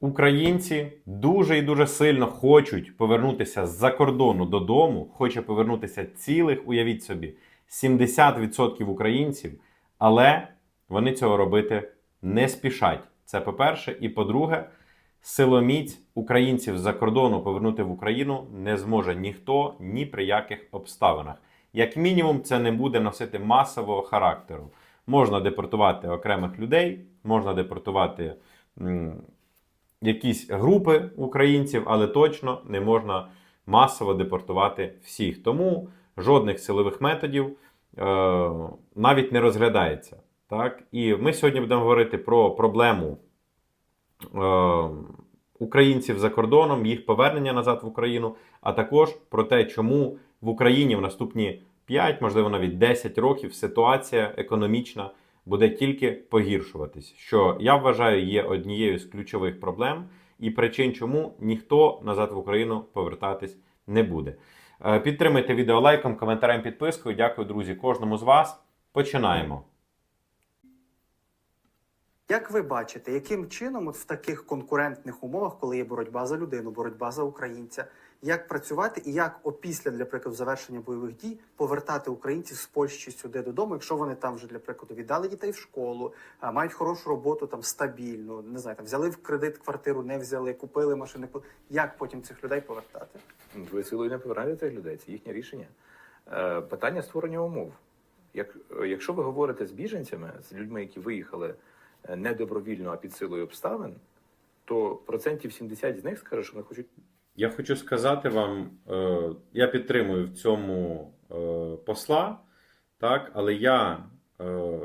Українці дуже і дуже сильно хочуть повернутися з-за кордону додому, хоче повернутися цілих, уявіть собі, 70% українців, але вони цього робити не спішать. Це по-перше. І по-друге, силоміць українців з-за кордону повернути в Україну не зможе ніхто ні при яких обставинах. Як мінімум, це не буде носити масового характеру. Можна депортувати окремих людей, можна депортувати якісь групи українців, але точно не можна масово депортувати всіх. Тому жодних силових методів е, навіть не розглядається. Так? І ми сьогодні будемо говорити про проблему е, українців за кордоном, їх повернення назад в Україну, а також про те, чому в Україні в наступні 5, можливо, навіть 10 років ситуація економічна буде тільки погіршуватись, що я вважаю є однією з ключових проблем і причин, чому ніхто назад в Україну повертатись не буде. Е, Підтримайте відео лайком, коментарем, підпискою. Дякую, друзі, кожному з вас. Починаємо. Як ви бачите, яким чином от в таких конкурентних умовах, коли є боротьба за людину, боротьба за українця, як працювати і як опісля, для прикладу, завершення бойових дій повертати українців з Польщі сюди додому, якщо вони там вже для прикладу віддали дітей в школу, мають хорошу роботу там стабільну, не знаю, там взяли в кредит квартиру, не взяли, купили машини. Як потім цих людей повертати? Ви силою не повернете цих людей, це їхнє рішення. Е, Питання створення умов. Як, якщо ви говорите з біженцями, з людьми, які виїхали не добровільно, а під силою обставин, то процентів 70 з них скаже, що вони хочуть Я хочу сказати вам, е, я підтримую в цьому е, посла, так, але я е,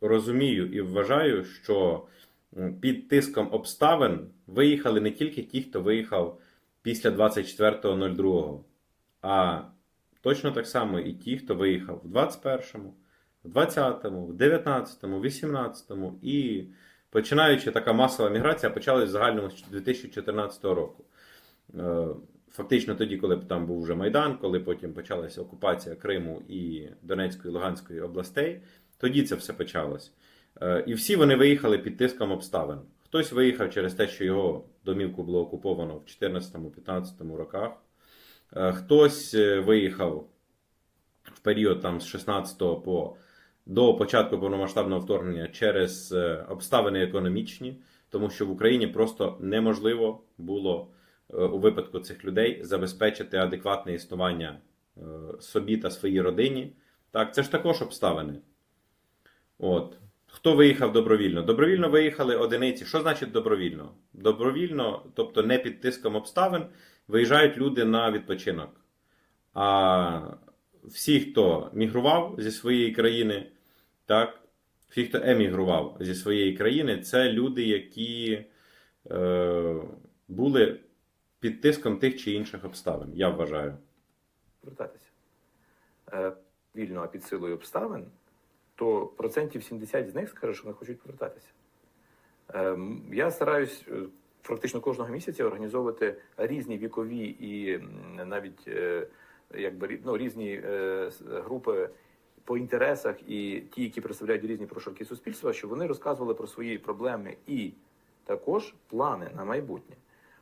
розумію і вважаю, що під тиском обставин виїхали не тільки ті, хто виїхав після 24.02, а точно так само і ті, хто виїхав в 21-му, в 20-му, в 19-му, в 18-му і починаючи така масова міграція почалась в загальному з 2014 року. Е, Фактично тоді, коли там був вже Майдан, коли потім почалася окупація Криму і Донецької і Луганської областей, тоді це все почалось. Е, І всі вони виїхали під тиском обставин. Хтось виїхав через те, що його домівку було окуповано в 14-15 роках. Е, Хтось виїхав в період там з 16 по до початку повномасштабного вторгнення через е, обставини економічні, тому що в Україні просто неможливо було е, у випадку цих людей забезпечити адекватне існування е, собі та своїй родині. Так, це ж також обставини. От. Хто виїхав добровільно? Добровільно виїхали одиниці. Що значить добровільно? Добровільно, тобто не під тиском обставин, виїжджають люди на відпочинок. А всі, хто мігрував зі своєї країни, так, всі, хто емігрував зі своєї країни, це люди, які е, були під тиском тих чи інших обставин, я вважаю. повертатися. Е, Вільно, а під силою обставин, то процентів 70 з них скаже, що вони хочуть повертатися. Е, Я стараюсь е, практично кожного місяця організовувати різні вікові і навіть е, якби ну, різні е, групи по інтересах і ті, які представляють різні прошарки суспільства, щоб вони розказували про свої проблеми і також плани на майбутнє.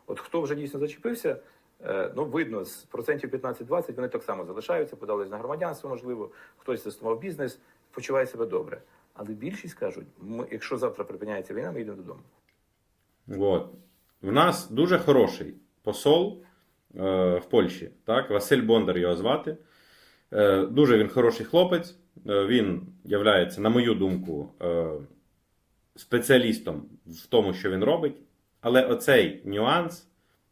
От хто вже дійсно зачепився, е, ну видно, з процентів 15-20 вони так само залишаються, подались на громадянство, можливо, хтось заснував бізнес, почуває себе добре. Але більшість кажуть, ми, якщо завтра припиняється війна, ми йдемо додому. От. В нас дуже хороший посол е, в Польщі, так? Василь Бондар його звати. Е, дуже він хороший хлопець. Е, він являється, на мою думку, е, спеціалістом в тому, що він робить. Але оцей нюанс,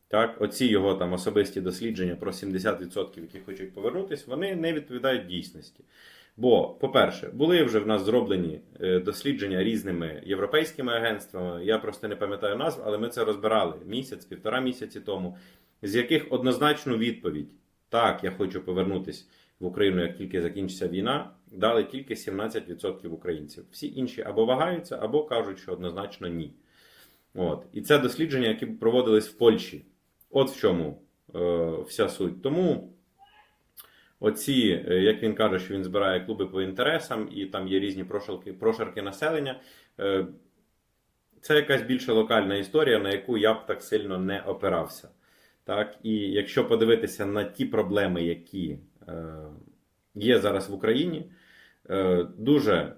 так, оці його там особисті дослідження про 70%, які хочуть повернутися, вони не відповідають дійсності. Бо, по-перше, були вже в нас зроблені дослідження різними європейськими агентствами. Я просто не пам'ятаю назв, але ми це розбирали місяць, півтора місяці тому, з яких однозначну відповідь: так, я хочу повернутися в Україну, як тільки закінчиться війна, дали тільки 17% українців. Всі інші або вагаються, або кажуть, що однозначно ні. От. І це дослідження, які проводились в Польщі. От в чому е, вся суть. Тому оці, е, як він каже, що він збирає клуби по інтересам, і там є різні прошарки, прошарки населення. Е, це якась більше локальна історія, на яку я б так сильно не опирався. Так? І якщо подивитися на ті проблеми, які є зараз в Україні, е, дуже,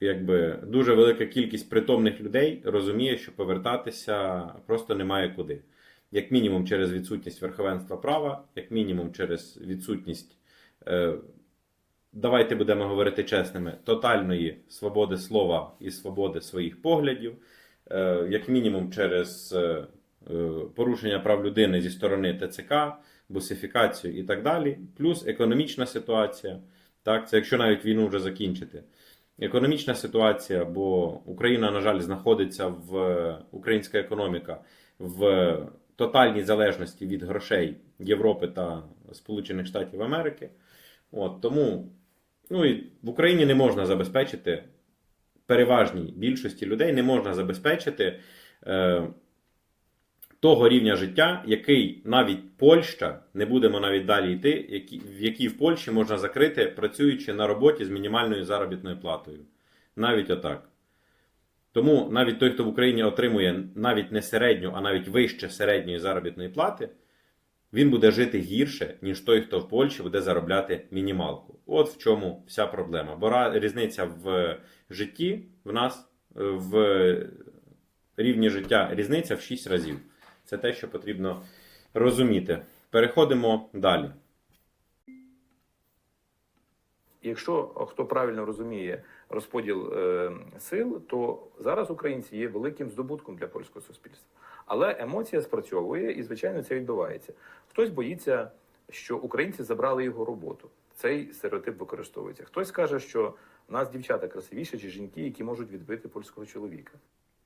якби, дуже велика кількість притомних людей розуміє, що повертатися просто немає куди. Як мінімум через відсутність верховенства права, як мінімум через відсутність, е, давайте будемо говорити чесними, тотальної свободи слова і свободи своїх поглядів, е, як мінімум через е, е, порушення прав людини зі сторони ТЦК, бусифікацію і так далі, плюс економічна ситуація. Так, це якщо навіть війну вже закінчити. Економічна ситуація, бо Україна, на жаль, знаходиться в українська економіка в тотальній залежності від грошей Європи та Сполучених Штатів Америки. От, тому ну, і в Україні не можна забезпечити переважній більшості людей не можна забезпечити е, того рівня життя, який навіть Польща, не будемо навіть далі йти, які, в якій в Польщі можна закрити, працюючи на роботі з мінімальною заробітною платою. Навіть отак. Тому навіть той, хто в Україні отримує навіть не середню, а навіть вище середньої заробітної плати, він буде жити гірше, ніж той, хто в Польщі буде заробляти мінімалку. От в чому вся проблема. Бо різниця в житті в нас е, в рівні життя різниця в 6 разів. Це те, що потрібно розуміти. Переходимо далі. Якщо хто правильно розуміє розподіл е, сил, то зараз українці є великим здобутком для польського суспільства. Але емоція спрацьовує, і звичайно це відбувається. Хтось боїться, що українці забрали його роботу. Цей стереотип використовується. Хтось каже, що в нас дівчата красивіші чи жінки, які можуть відбити польського чоловіка.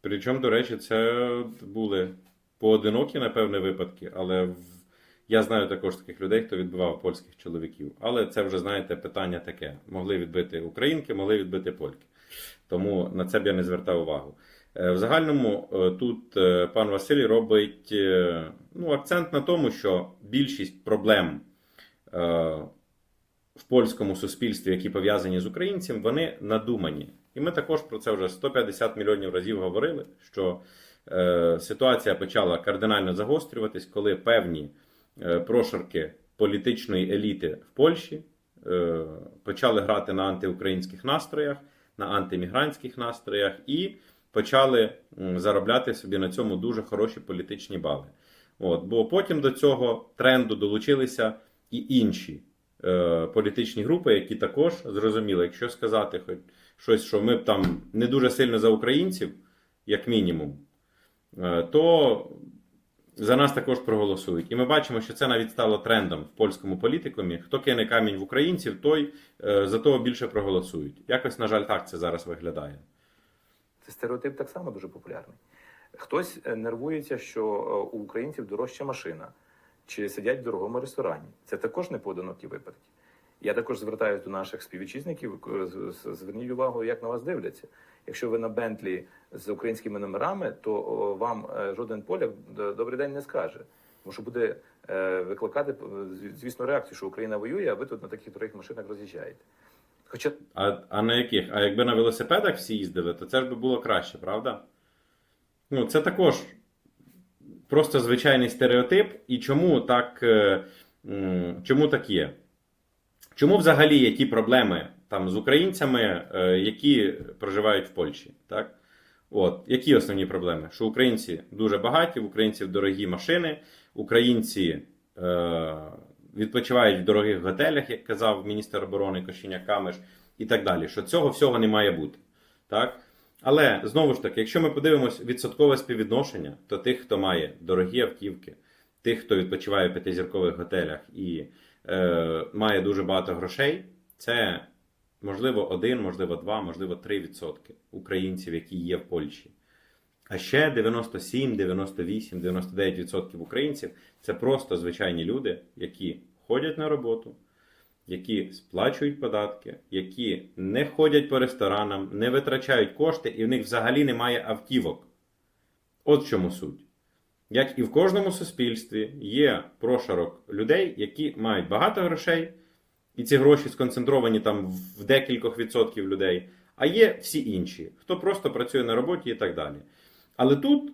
Причому, до речі, це були поодинокі, напевне, випадки, але в... я знаю також таких людей, хто відбивав польських чоловіків. Але це вже, знаєте, питання таке. Могли відбити українки, могли відбити польки. Тому на це б я не звертав увагу. Е, В загальному е, тут е, пан Василій робить ну, акцент на тому, що більшість проблем в польському суспільстві, які пов'язані з українцем, вони надумані. І ми також про це вже 150 мільйонів разів говорили, що ситуація почала кардинально загострюватись, коли певні е, прошарки політичної еліти в Польщі е, почали грати на антиукраїнських настроях, на антимігрантських настроях і почали заробляти собі на цьому дуже хороші політичні бали. От, бо потім до цього тренду долучилися і інші е, політичні групи, які також зрозуміли, якщо сказати хоч щось, що ми б там не дуже сильно за українців, як мінімум, е, то за нас також проголосують. І ми бачимо, що це навіть стало трендом в польському політикумі. Хто кине камінь в українців, той е, за того більше проголосують. Якось, на жаль, так це зараз виглядає. Це стереотип так само дуже популярний. Хтось е, нервується, що е, у українців дорожча машина чи сидять в дорогому ресторані. Це також не поодинокі випадки. Я також звертаюся до наших співвітчизників. е, Зверніть увагу, як на вас дивляться. Якщо ви на Бентлі з українськими номерами, то вам е, жоден поляк добрий день не скаже. Тому що буде е, викликати, е, звісно, реакцію, що Україна воює, а ви тут на таких дорогих машинах роз'їжджаєте. Хоча А, а на яких? А якби на велосипедах всі їздили, то це ж би було краще, правда? Ну, це також просто звичайний стереотип. І чому так, е, чому так є? Чому взагалі є ті проблеми там, з українцями, е, які проживають в Польщі? Так? От, які основні проблеми? Що українці дуже багаті, в українців дорогі машини, українці е, відпочивають в дорогих готелях, як казав міністр оборони Кошіняк Камеш, і так далі. Що цього всього не має бути. Так? Але знову ж таки, якщо ми подивимось відсоткове співвідношення, то тих, хто має дорогі автівки, тих, хто відпочиває в п'ятизіркових готелях і е, має дуже багато грошей, це можливо один, можливо, два, можливо, три відсотки українців, які є в Польщі. А ще 97, 98, 99 відсотків українців це просто звичайні люди, які ходять на роботу, які сплачують податки, які не ходять по ресторанам, не витрачають кошти, і в них взагалі немає автівок. От в чому суть. Як і в кожному суспільстві є прошарок людей, які мають багато грошей, і ці гроші сконцентровані там в декількох відсотків людей. А є всі інші, хто просто працює на роботі і так далі. Але тут,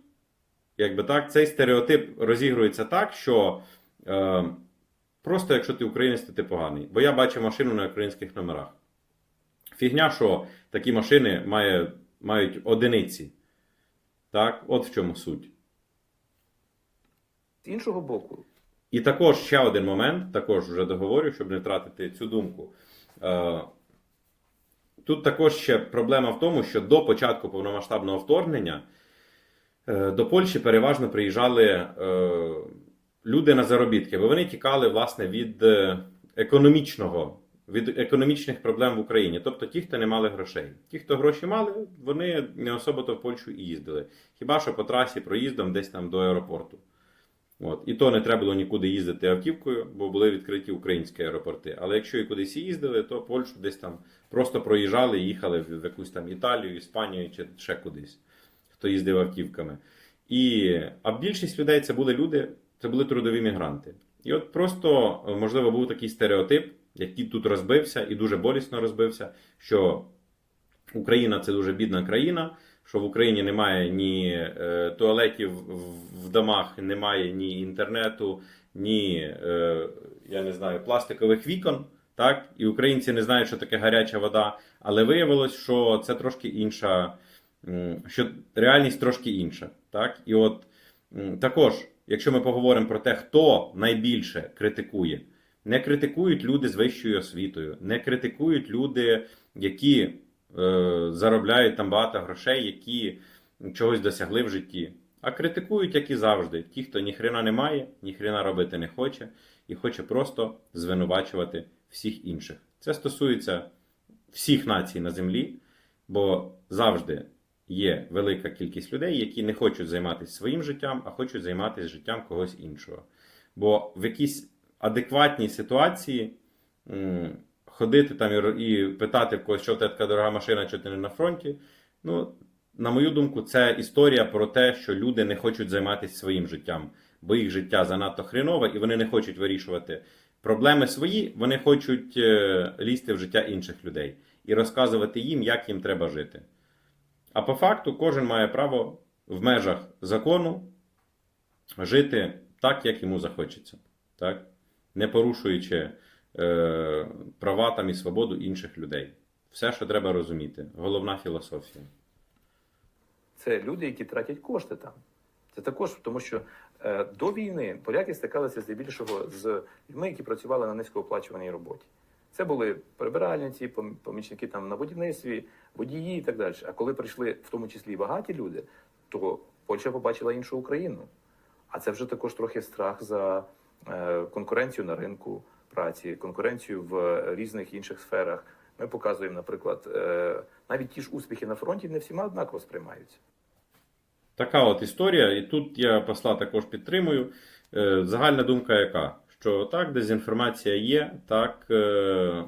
якби так, цей стереотип розігрується так, що е, просто якщо ти українець, то ти поганий. Бо я бачив машину на українських номерах. Фігня, що такі машини має, мають одиниці. Так, от в чому суть. З іншого боку, І також ще один момент, також вже договорю, щоб не втратити цю думку. Е, Тут також ще проблема в тому, що до початку повномасштабного вторгнення е, до Польщі переважно приїжджали е, люди на заробітки, бо вони тікали власне від економічного, від економічних проблем в Україні. Тобто ті, хто не мали грошей. Ті, хто гроші мали, вони не особо то в Польщу і їздили. Хіба що по трасі проїздом десь там до аеропорту. От. І то не треба було нікуди їздити автівкою, бо були відкриті українські аеропорти. Але якщо і кудись і їздили, то Польщу десь там просто проїжджали, їхали в якусь там Італію, Іспанію чи ще кудись, хто їздив автівками. І, а більшість людей це були люди, це були трудові мігранти. І от просто, е, можливо, був такий стереотип, який тут розбився і дуже болісно розбився, що Україна це дуже бідна країна, що в Україні немає ні е, туалетів в- домах, немає ні інтернету, ні е, я не знаю, пластикових вікон. Так, і українці не знають, що таке гаряча вода, але виявилось, що це трошки інша, що реальність трошки інша. Так, і от також, якщо ми поговоримо про те, хто найбільше критикує, не критикують люди з вищою освітою, не критикують люди, які заробляють там багато грошей, які чогось досягли в житті. А критикують, як і завжди, ті, хто ніхрена не має, ніхрена робити не хоче, і хоче просто звинувачувати всіх інших. Це стосується всіх націй на землі, бо завжди є велика кількість людей, які не хочуть займатися своїм життям, а хочуть займатися життям когось іншого. Бо в якійсь адекватній ситуації ходити там і, питати в когось, що в тебе така дорога машина, що ти не на фронті. Ну, на мою думку, це історія про те, що люди не хочуть займатися своїм життям, бо їх життя занадто хренове, і вони не хочуть вирішувати проблеми свої, вони хочуть е, лізти в життя інших людей і розказувати їм, як їм треба жити. А по факту кожен має право в межах закону жити так, як йому захочеться, так? не порушуючи е, права там і свободу інших людей. Все, що треба розуміти. Головна філософія. це люди, які тратять кошти там. Це також тому, що е, до війни поляки стикалися здебільшого з людьми, які працювали на низькооплачуваній роботі. Це були прибиральниці, помічники там на будівництві, водії і так далі. А коли прийшли в тому числі і багаті люди, то Польща побачила іншу Україну. А це вже також трохи страх за е, конкуренцію на ринку праці, конкуренцію в різних інших сферах. Ми показуємо, наприклад, е, навіть ті ж успіхи на фронті не всіма однаково сприймаються. Така от історія, і тут я посла також підтримую. Е, Загальна думка яка? Що так, дезінформація є, так, е,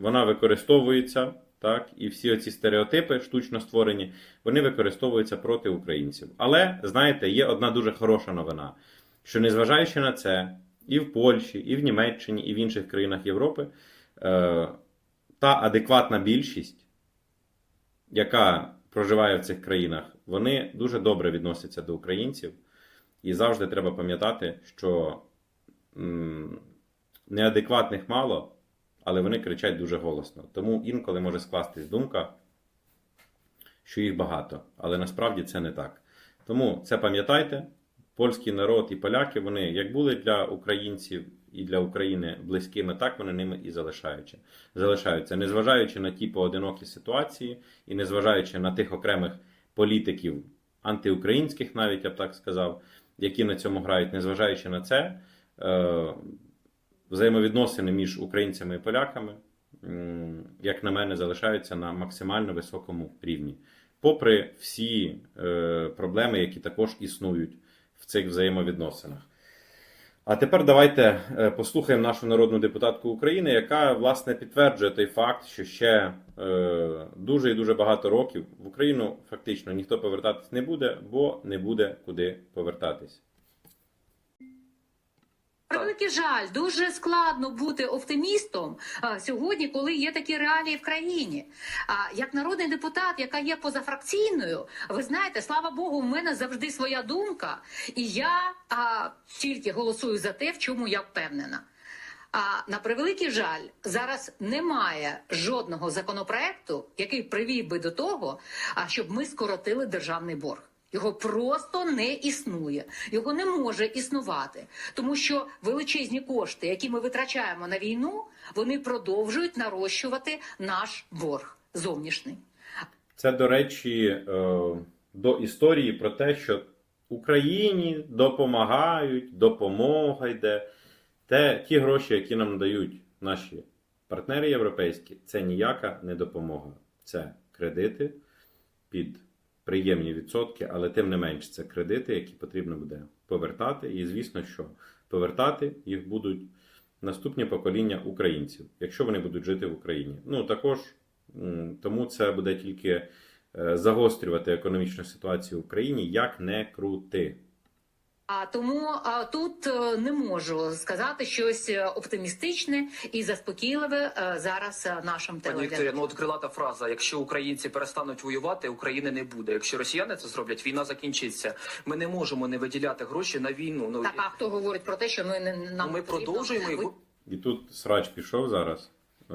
вона використовується, так, і всі оці стереотипи штучно створені, вони використовуються проти українців. Але, знаєте, є одна дуже хороша новина, що незважаючи на це, і в Польщі, і в Німеччині, і в інших країнах Європи, е, та адекватна більшість, яка проживає в цих країнах, вони дуже добре відносяться до українців. І завжди треба пам'ятати, що неадекватних мало, але вони кричать дуже голосно. Тому інколи може скластись думка, що їх багато, але насправді це не так. Тому це пам'ятайте, польський народ і поляки, вони як були для українців і для України близькими, так вони ними і залишаються. залишаються, незважаючи на ті поодинокі ситуації, і незважаючи на тих окремих політиків, антиукраїнських, навіть я б так сказав, які на цьому грають, незважаючи на це, е, взаємовідносини між українцями і поляками, як на мене, залишаються на максимально високому рівні, попри всі е, проблеми, які також існують в цих взаємовідносинах. А тепер давайте е, послухаємо нашу народну депутатку України, яка власне підтверджує той факт, що ще е, дуже і дуже багато років в Україну фактично ніхто повертатись не буде, бо не буде куди повертатись. Великий жаль, дуже складно бути оптимістом а, сьогодні, коли є такі реалії в країні. А як народний депутат, яка є позафракційною, ви знаєте, слава Богу, в мене завжди своя думка, і я а, тільки голосую за те, в чому я впевнена. А на превеликий жаль, зараз немає жодного законопроекту, який привів би до того, а щоб ми скоротили державний борг. Його просто не існує, його не може існувати, тому що величезні кошти, які ми витрачаємо на війну, вони продовжують нарощувати наш борг зовнішній. Це, до речі, е, до історії про те, що Україні допомагають, допомога йде. Те, ті гроші, які нам дають наші партнери європейські, це ніяка не допомога. Це кредити під приємні відсотки, але тим не менш це кредити, які потрібно буде повертати. І звісно, що повертати їх будуть наступні покоління українців, якщо вони будуть жити в Україні. Ну також тому це буде тільки е, загострювати економічну ситуацію в Україні, як не крути. А тому а, тут е, не можу сказати щось е, оптимістичне і заспокійливе е, зараз е, нашим Пані Вікторія, ну от крилата фраза: якщо українці перестануть воювати, України не буде. Якщо росіяни це зроблять, війна закінчиться. Ми не можемо не виділяти гроші на війну. Ну Так, а хто говорить про те, що ми не нам ми продовжуємо і Ви- І тут срач пішов зараз е,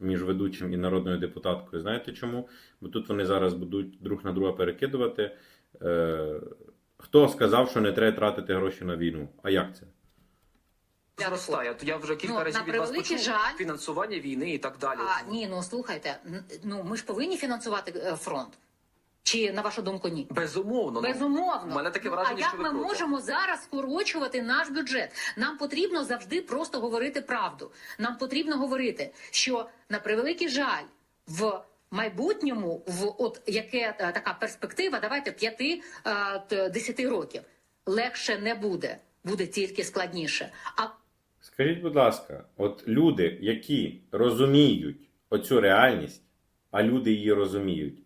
між ведучим і народною депутаткою. Знаєте чому? Бо тут вони зараз будуть друг на друга перекидувати. Е, хто сказав, що не треба тратити гроші на війну? А як це? зростає. От я вже кілька Ну, разів від вас почув жаль. фінансування війни і так далі. А, ні, ну слухайте, ну ми ж повинні фінансувати е, фронт. Чи на вашу думку ні? Безумовно, ну, Безумовно. У мене таке Ну, враження, а як що ви ми проти. можемо зараз скорочувати наш бюджет? Нам потрібно завжди просто говорити правду. Нам потрібно говорити, що на превеликий жаль в майбутньому, в от яке е, така перспектива, давайте 5-10 років легше не буде, буде тільки складніше. А Скажіть, будь ласка, от люди, які розуміють оцю реальність, а люди її розуміють,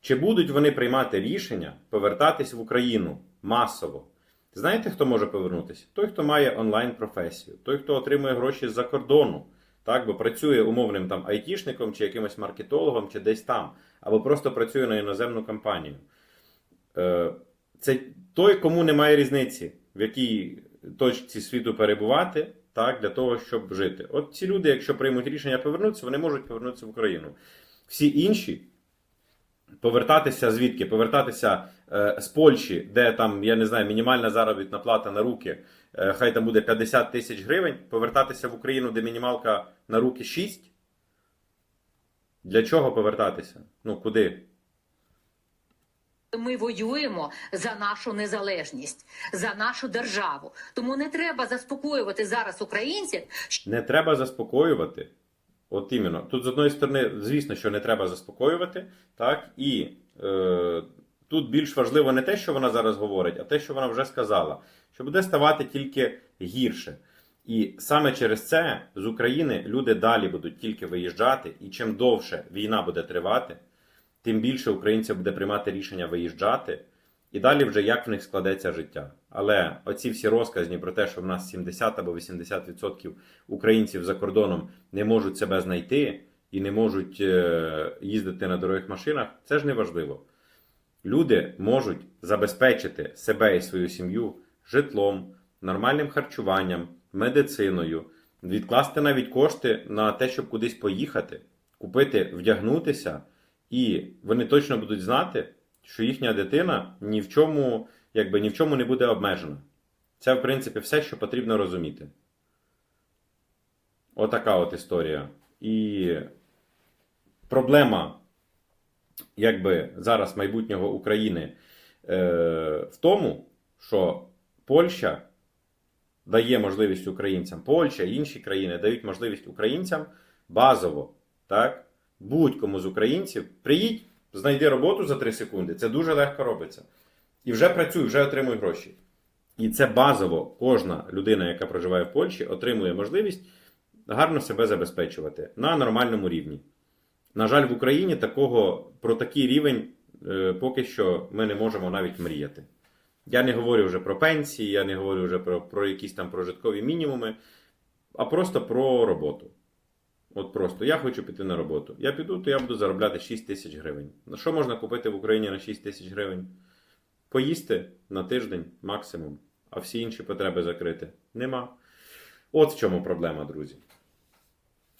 чи будуть вони приймати рішення повертатись в Україну масово? Знаєте, хто може повернутися? Той, хто має онлайн-професію, той, хто отримує гроші з-за кордону, так, бо працює умовним там айтішником чи якимось маркетологом, чи десь там, або просто працює на іноземну компанію. Е, Це той, кому немає різниці, в якій точці світу перебувати, так, для того, щоб жити. От ці люди, якщо приймуть рішення повернутися, вони можуть повернутися в Україну. Всі інші повертатися звідки? Повертатися е, з Польщі, де там, я не знаю, мінімальна заробітна плата на руки, хай там буде 50 тисяч гривень, повертатися в Україну, де мінімалка на руки 6. Для чого повертатися? Ну, куди? ми воюємо за нашу незалежність, за нашу державу. Тому не треба заспокоювати зараз українців, Не треба заспокоювати. От іменно. Тут, з одної сторони, звісно, що не треба заспокоювати, так, і е, тут більш важливо не те, що вона зараз говорить, а те, що вона вже сказала, що буде ставати тільки гірше. І саме через це з України люди далі будуть тільки виїжджати, і чим довше війна буде тривати, тим більше українців буде приймати рішення виїжджати, і далі вже як в них складеться життя. Але оці всі розказні про те, що в нас 70 або 80% українців за кордоном не можуть себе знайти і не можуть е, їздити на дорогих машинах, це ж не важливо. Люди можуть забезпечити себе і свою сім'ю житлом, нормальним харчуванням, медициною, відкласти навіть кошти на те, щоб кудись поїхати, купити, вдягнутися, і вони точно будуть знати, що їхня дитина ні в чому, якби ні в чому не буде обмежена. Це, в принципі, все, що потрібно розуміти. Отака от історія. І проблема, якби зараз майбутнього України е, в тому, що Польща дає можливість українцям, Польща і інші країни дають можливість українцям базово, так, будь-кому з українців, приїдь, знайди роботу за 3 секунди. Це дуже легко робиться. І вже працюй, вже отримуй гроші. І це базово кожна людина, яка проживає в Польщі, отримує можливість гарно себе забезпечувати на нормальному рівні. На жаль, в Україні такого про такий рівень е, поки що ми не можемо навіть мріяти. Я не говорю вже про пенсії, я не говорю вже про, про якісь там прожиткові мінімуми, а просто про роботу. От просто я хочу піти на роботу. Я піду, то я буду заробляти 6 тисяч гривень. На що можна купити в Україні на 6 тисяч гривень? Поїсти на тиждень максимум, а всі інші потреби закрити нема. От в чому проблема, друзі.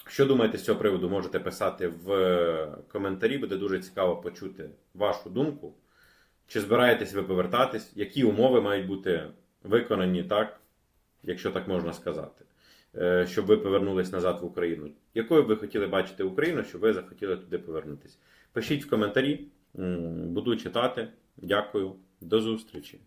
Що думаєте з цього приводу, можете писати в е, коментарі, буде дуже цікаво почути вашу думку. Чи збираєтесь ви повертатись, які умови мають бути виконані так, якщо так можна сказати, е, щоб ви повернулись назад в Україну? Якою б ви хотіли бачити Україну, щоб ви захотіли туди повернутися? Пишіть в коментарі, буду читати. Дякую, до зустрічі!